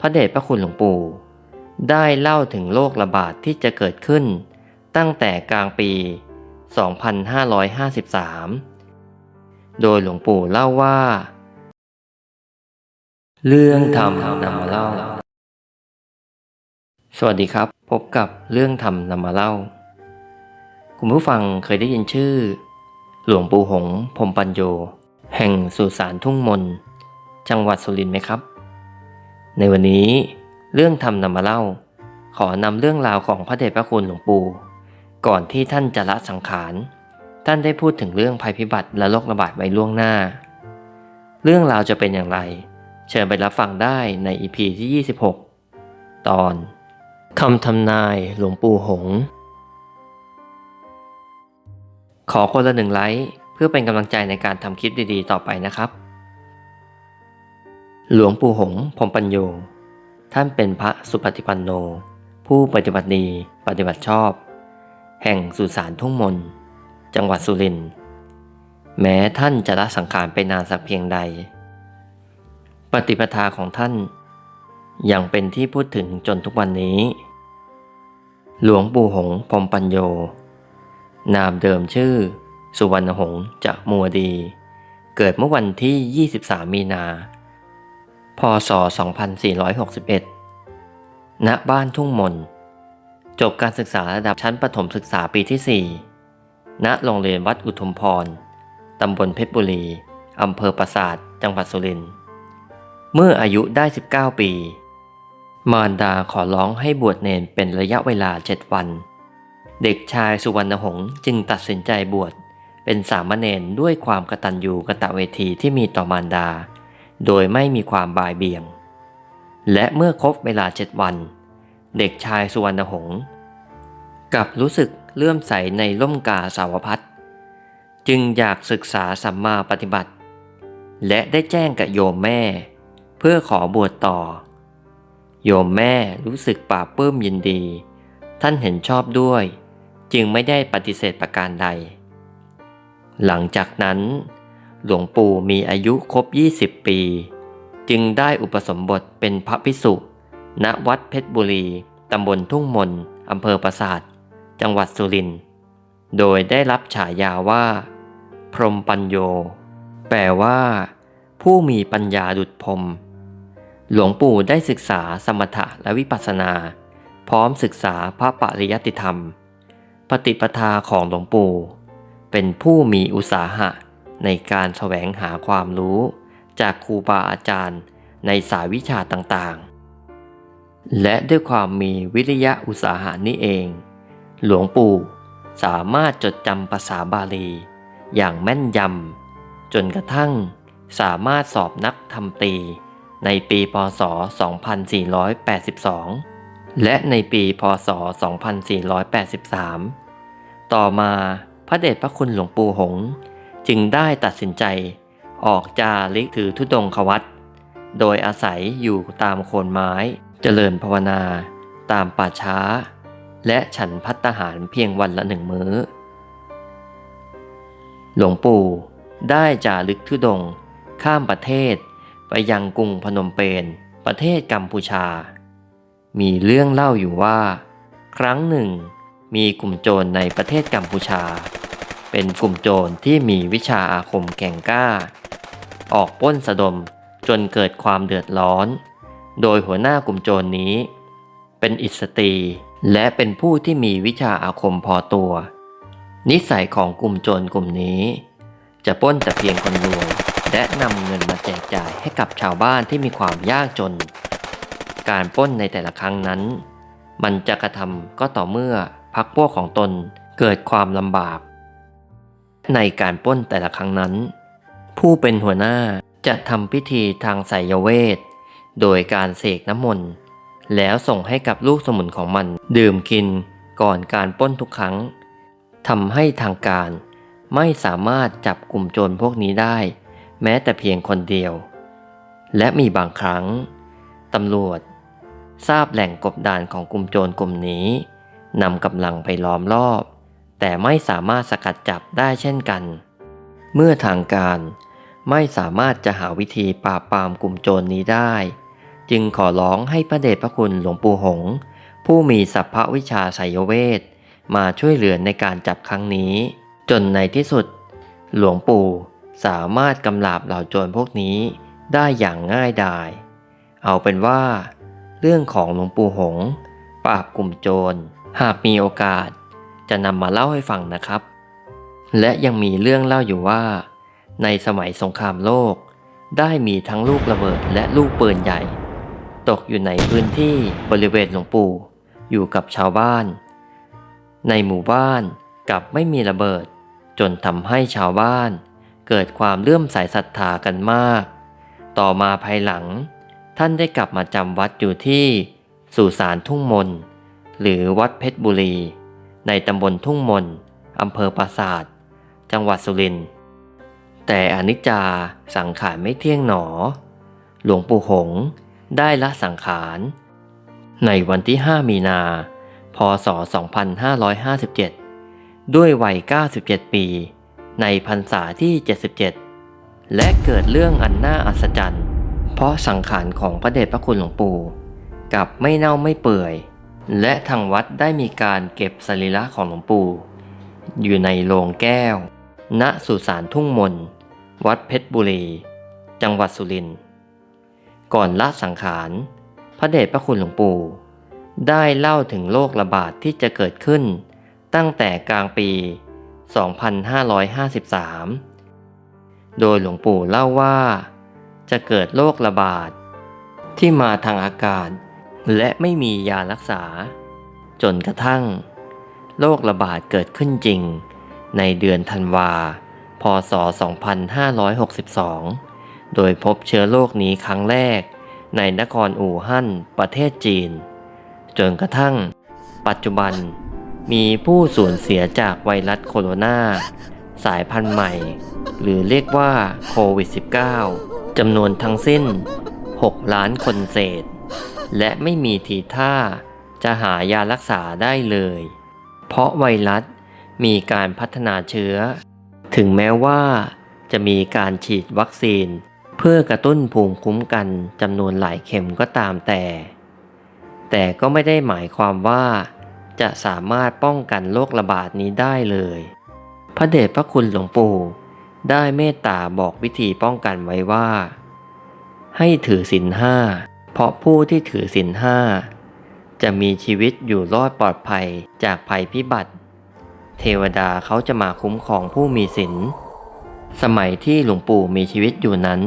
พระเดชพระคุณหลวงปู่ ได้เล่าถึงโรคระบาดที่จะเกิดขึ้น ตั้งแต่กลางปี 2553 โดยหลวงปู่เล่าว่า เรื่องธรรมนำมาเล่า สวัสดีครับ พบกับเรื่องธรรมนำมาเล่า คุณผู้ฟังเคยได้ยินชื่อ หลวงปู่หงพรมปัญโย แห่งสุสานทุ่งมน จังหวัดสุรินทร์ไหมครับ ในวันนี้เรื่องธรรมนำมาเล่า ขอนำเรื่องราวของพระเดชพระคุณหลวงปู่ ก่อนที่ท่านจะละสังขาร ท่านได้พูดถึงเรื่องภัยพิบัติและโรคระบาดไว้ล่วงหน้า เรื่องราวจะเป็นอย่างไร เชิญไปรับฟังได้ใน EP ที่ 26 ตอนคำทำนายหลวงปู่หง ขอคนละหนึ่งไลค์เพื่อเป็นกำลังใจในการทำคลิปดีๆ ต่อไปนะครับ หลวงปู่หงพรมปัญโย ท่านเป็นพระสุปฏิปันโน ผู้ปฏิบัติดีปฏิบัติชอบ แห่งสุสานทุ่งมน จังหวัดสุรินทร์แม้ท่านจะละสังขารไปนานสักเพียงใด ปฏิปทาของท่านยังเป็นที่พูดถึงจนทุกวันนี้ หลวงปู่หงพรมปัญโย นามเดิมชื่อ สุวรรณหงจะมัวดี เกิดเมื่อวันที่ 23 มีนา พศ 2461 ณ บ้านทุ่งมน จบการศึกษาระดับชั้นประถมศึกษาปีที่ 4 ณ โรงเรียนวัดอุทุมพร ตำบลเพชรบุรี อำเภอปราสาท จังหวัดสุรินทร์ เมื่ออายุได้ 19 ปี มารดาขอร้องให้บวชเนนเป็นระยะเวลา 7 วัน เด็กชายสุวรรณหงษ์จึงตัดสินใจบวช เป็นสามเณรด้วยความกตัญญูกะตะเวทีที่มีต่อมารดา โดยไม่มีความบายเบี่ยง และเมื่อครบเวลาเจ็ดวัน เด็กชายสุวรรณหงษ์กับรู้สึกเลื่อมใสในล่มกาสาวพัดจึงอยากศึกษาสัมมาปฏิบัติ และได้แจ้งกับโยมแม่ เพื่อขอบวชต่อ โยมแม่รู้สึกปลาบปลื้มยินดี ท่านเห็นชอบด้วย จึงไม่ได้ปฏิเสธประการใด หลังจากนั้น หลวงปู่มีอายุครบ 20 ปี จึงได้อุปสมบทเป็นพระภิกษุ ณ วัดเพชรบุรี ตำบลทุ่งมนอำเภอปราสาท จังหวัดสุรินทร์ โดยได้รับฉายาว่า พรหมปัญโย แปลว่า ผู้มีปัญญาดุจพรหมหลวงปู่ได้ศึกษาสมถะและวิปัสสนา พร้อมศึกษาพระปริยัติธรรม ปฏิปทาของหลวงปู่ เป็นผู้มีอุตสาหะ ในการแสวงหาความรู้จากครูบาอาจารย์ในสายวิชาต่างๆ และด้วยความมีวิริยะอุตสาหะนี้เอง หลวงปู่สามารถจดจำภาษาบาลี อย่างแม่นยำจนกระทั่งสามารถสอบนักทำตี ในปีพศ 2482 และในปีพศ 2483 ต่อมาพระเดชพระคุณหลวงปู่หง จึงได้ตัดสินใจ ออกจาริกถือธุดงควัตโดยอาศัยอยู่ตามโคนไม้ เจริญภาวนา ตามป่าช้า และฉันพัตตาหารเพียงวันละหนึ่งมื้อ หลวงปู่ได้จารึกธุดง ข้ามประเทศไปยังกรุงพนมเปญประเทศกัมพูชา มีเรื่องเล่าอยู่ว่า ครั้งหนึ่งมีกลุ่มโจรในประเทศกัมพูชา เป็นกลุ่มโจรที่มีวิชาอาคมแก่งกล้า ออกปล้นสะดมจนเกิดความเดือดร้อน โดยหัวหน้ากลุ่มโจรนี้ เป็นอิสตรีและเป็นผู้ที่มีวิชาอาคมพอตัว นิสัยของกลุ่มโจรกลุ่มนี้ จะปล้นแต่เพียงคนรวยและนำเงินมาแจกจ่ายให้กับชาวบ้านที่มีความยากจน การปล้นในแต่ละครั้งนั้น มันจะกระทำก็ต่อเมื่อพักพวกของตนเกิดความลำบาก ในการป้นแต่ละครั้งนั้น ผู้เป็นหัวหน้าจะทำพิธีทางไสยเวท โดยการเสกน้ำมนต์ แล้วส่งให้กับลูกสมุนของมันดื่มกินก่อนการป้นทุกครั้งทำให้ทางการไม่สามารถจับกลุ่มโจรพวกนี้ได้ แม้แต่เพียงคนเดียว และมีบางครั้งตำรวจ ทราบแหล่งกบดานของกลุ่มโจรกลุ่มนี้นำกำลังไปล้อมรอบ แต่ไม่สามารถสกัดจับได้เช่นกัน เมื่อทางการไม่สามารถจะหาวิธีปราบปรามกลุ่มโจรนี้ได้ จึงขอร้องให้พระเดชพระคุณหลวงปู่หง ผู้มีสัพพวิชาไสยเวทมาช่วยเหลือในการจับครั้งนี้ จนในที่สุด หลวงปู่สามารถกำราบเหล่าโจรพวกนี้ได้อย่างง่ายดาย เอาเป็นว่า เรื่องของหลวงปู่หง ปราบกลุ่มโจร หากมีโอกาส จะนำมาเล่าให้ฟังนะครับ และยังมีเรื่องเล่าอยู่ว่า ในสมัยสงครามโลก ได้มีทั้งลูกระเบิดและลูกปืนใหญ่ ตกอยู่ในพื้นที่บริเวณหลวงปู่ อยู่กับชาวบ้าน ในหมู่บ้านกลับไม่มีระเบิด จนทำให้ชาวบ้าน เกิดความเลื่อมใสศรัทธากันมาก ต่อมาภายหลัง ท่านได้กลับมาจำวัดอยู่ที่สุสานทุ่งมนหรือวัดเพชรบุรี ในตำบลทุ่งมนอำเภอปราสาทจังหวัดสุรินทร์แต่อนิจจาสังขารไม่เที่ยงหนอ หลวงปู่หงได้ละสังขาร ในวันที่ 5 มีนา พศ 2557 ด้วยวัย 97 ปี ในพรรษาที่ 77 และเกิดเรื่องอันน่าอัศจรรย์ เพราะสังขารของพระเดชพระคุณหลวงปู่กับไม่เน่าไม่เปื่อย และทางวัดได้มีการเก็บสรีระของหลวงปู่ อยู่ในโลงแก้ว ณสุสานทุ่งมน วัดเพชรบุรี จังหวัดสุรินทร์ก่อนละสังขารพระเดชพระคุณหลวงปู่ ได้เล่าถึงโรคระบาดที่จะเกิดขึ้น ตั้งแต่กลางปี 2553 โดยหลวงปู่เล่าว่า จะเกิดโรคระบาดที่มาทางอากาศ และไม่มียารักษา จนกระทั่ง โรคระบาดเกิดขึ้นจริง ในเดือนธันวา พศ 2562 โดยพบเชื้อโรคนี้ครั้งแรก ในนครอู่ฮั่นประเทศจีน จนกระทั่ง ปัจจุบันมีผู้สูญเสียจากไวรัสโคโรนา สายพันธุ์ใหม่ หรือเรียกว่าโควิด -19 จำนวนทั้งสิ้น 6 ล้านคนเศษ และไม่มีทีท่า จะหายารักษาได้เลย เพราะไวรัสมีการพัฒนาเชื้อ ถึงแม้ว่าจะมีการฉีดวัคซีน เพื่อกระตุ้นภูมิคุ้มกันจำนวนหลายเข็มก็ตามแต่ แต่ก็ไม่ได้หมายความว่า จะสามารถป้องกันโรคระบาดนี้ได้เลย พระเดชพระคุณหลวงปู่ได้เมตตาบอกวิธีป้องกันไว้ว่า ให้ถือศีลห้า เพราะผู้ที่ถือศีลห้าจะมีชีวิตอยู่รอดปลอดภัยจากภัยพิบัติ เทวดาเขาจะมาคุ้มครองผู้มีศีลสมัยที่หลวงปู่มีชีวิตอยู่นั้น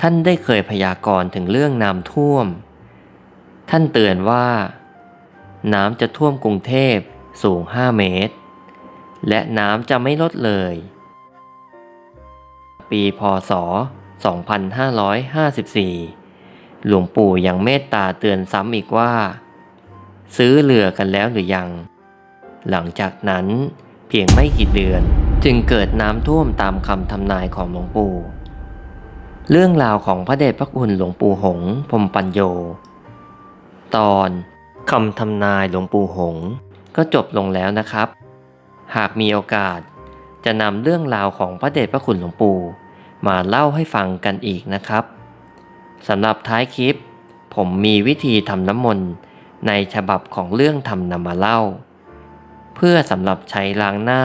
ท่านได้เคยพยากรณ์ถึงเรื่องน้ำท่วม ท่านเตือนว่า น้ำจะท่วมกรุงเทพสูง 5 เมตร และน้ำจะไม่ลดเลย ปีพศ 2554 หลวงปู่ยังเมตตาเตือนซ้ำอีกว่า ซื้อเรือกันแล้วหรือยัง หลังจากนั้นเพียงไม่กี่เดือนจึงเกิดน้ำท่วมตามคำทำนายของหลวงปู่ เรื่องราวของพระเดชพระคุณหลวงปู่หงพรมปัญโย ตอนคำทำนายหลวงปู่หงก็จบลงแล้วนะครับ หากมีโอกาสจะนำเรื่องราวของพระเดชพระคุณหลวงปู่มาเล่าให้ฟังกันอีกนะครับ สำหรับท้ายคลิป ผมมีวิธีทำน้ำมนต์ในฉบับของเรื่องทำนำมาเล่า เพื่อสำหรับใช้ล้างหน้า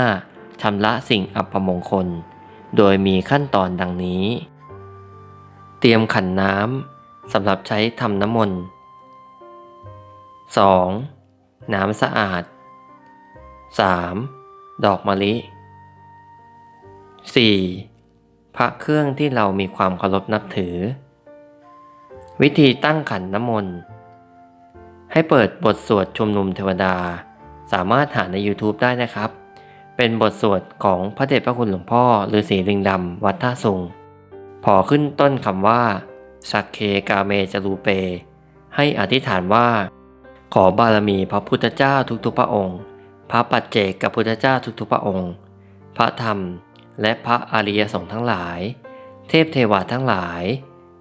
ชำระสิ่งอัปมงคล โดยมีขั้นตอนดังนี้ เตรียมขันน้ำสำหรับใช้ทำน้ำมนต์ 2. น้ำสะอาด 3. ดอกมะลิ 4. พระเครื่องที่เรามีความเคารพนับถือ วิธีตั้งขันน้ำมนต์ ให้เปิดบทสวดชุมนุมเทวดา สามารถหาใน YouTube ได้นะครับ เป็นบทสวดของพระเดชพระคุณหลวงพ่อฤาษีลิงดำวัดท่าสุงพอขึ้นต้นคำว่า สักเคกาเมจรูเป ให้อธิษฐานว่า ขอบารมีพระพุทธเจ้าทุกๆพระองค์ พระปัจเจกกับพุทธเจ้าทุกๆพระองค์ พระธรรมและพระอริยสงฆ์ทั้งหลาย เทพเทวาทั้งหลาย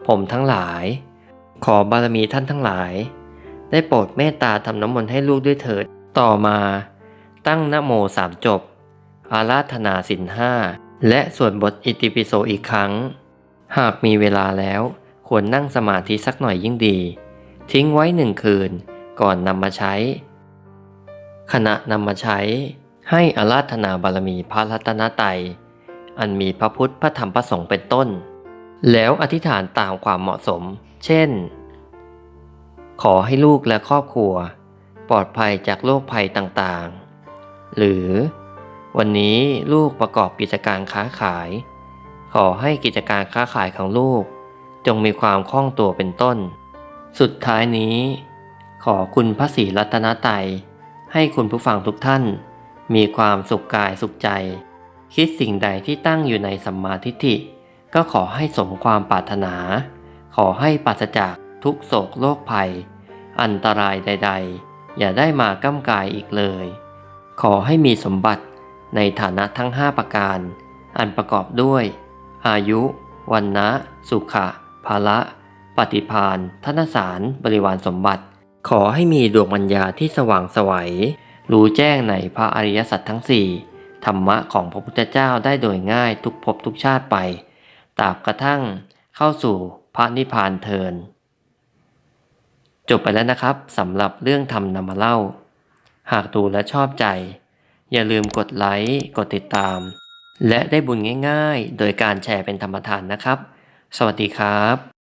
ผมทั้งหลาย ขอบารมีท่านทั้งหลาย ได้โปรดเมตตาทำน้ำมนต์ให้ลูกด้วยเถิด ต่อมา ตั้งนโมสามจบ อาราธนาสินห้า และสวดบทอิติปิโสอีกครั้ง หากมีเวลาแล้วควรนั่งสมาธิสักหน่อยยิ่งดี ทิ้งไว้หนึ่งคืนก่อนนำมาใช้ ขณะนำมาใช้ ให้อาราธนาบารมีพระรัตนตรัยอันมีพระพุทธพระธรรมพระสงฆ์เป็นต้น แล้วอธิษฐานตามความเหมาะสม เช่น ขอให้ลูกและครอบครัว ปลอดภัยจากโรคภัยต่างๆ หรือ วันนี้ลูกประกอบกิจการค้าขาย ขอให้กิจการค้าขายของลูก จงมีความคล่องตัวเป็นต้น สุดท้ายนี้ ขอคุณพระศรีรัตนตรัยให้คุณผู้ฟังทุกท่าน มีความสุขกายสุขใจ คิดสิ่งใดที่ตั้งอยู่ในสัมมาทิฏฐิ ก็ขอให้สมความปรารถนา ขอให้ปราศจากทุกโศกโรคภัย อันตรายใด ๆ อย่าได้มาก้ำกายอีกเลย ขอให้มีสมบัติในฐานะทั้ง5ประการ อันประกอบด้วย อายุ วันนะสุขะภาละปฏิพานธนสารบริวารสมบัติ ขอให้มีดวงปัญญาที่สว่างสวัย รู้แจ้งในพระอริยสัจทั้งสี่ธรรมะของพระพุทธเจ้าได้โดยง่ายทุกภพทุกชาติไป ตราบกระทั่งเข้าสู่พระนิพพานเทิน จบไปแล้วนะครับสำหรับเรื่องทำนำมาเล่า หากดูและชอบใจ อย่าลืมกดไลค์กดติดตาม และได้บุญง่ายๆ โดยการแชร์เป็นธรรมทานนะครับ สวัสดีครับ